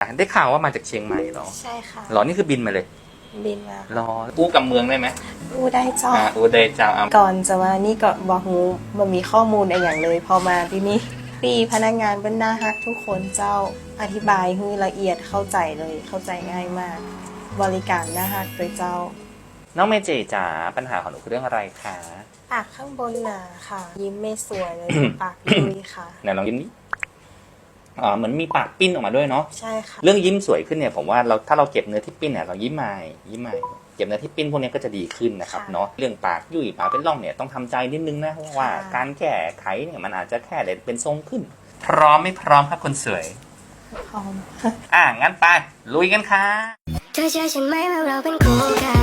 อะได้ข่าวว่ามาจากเชียงใหม่เหรอใช่ค่ะเหรอนี่คือบินมาเลยบินมาเหรออู้กับเมืองได้ไหมอู้ได้จ้าอ่าอู้ได้เจ้าอะก่อนจะมานี่ก็บอกฮูมันมีข้อมูลอะไรอย่างเลย พอมาที่นี่ปีพนักงานเป็นหน้าฮักทุกคนเจ้าอธิบายให้ละเอียดเข้าใจเลยเข้าใจง่ายมาก บริการหน้าฮักโดยเจ้า น้องเมเจจ๋าปัญหาของหนูคือเรื่องอะไรคะปากข้างบนหนาค่ะ ยิ้มไม่สวยเลยปากลุยค่ะไหนลองยิ้มนี้ อ๋อเหมือนมีปากปิ้นออกมาด้วยเนาะใช่ค่ะ เรื่องยิ้มสวยขึ้นเนี่ยผมว่าเราถ้าเราเก็บเนื้อที่ปิ้นเนี่ยเรายิ้มใหม่ยิ้มใหม่เก็บเนื้อที่ปิ้นพวกนี้ก็จะดีขึ้นนะครับค่ะเนาะเรื่องปากยุ่ยปากเป็นร่องเนี่ยต้องทำใจนิดนึงนะเพราะว่าค่ะ การแก้ไขเนี่ยมันอาจจะแค่เด็เป็นทรงขึ้น พร้อมไม่พร้อมครับคนสวย พร้อม อะงั้นไปลุยกันค่ะ เธอเชื่อฉันไหมว่าเราเป็นคู่กัน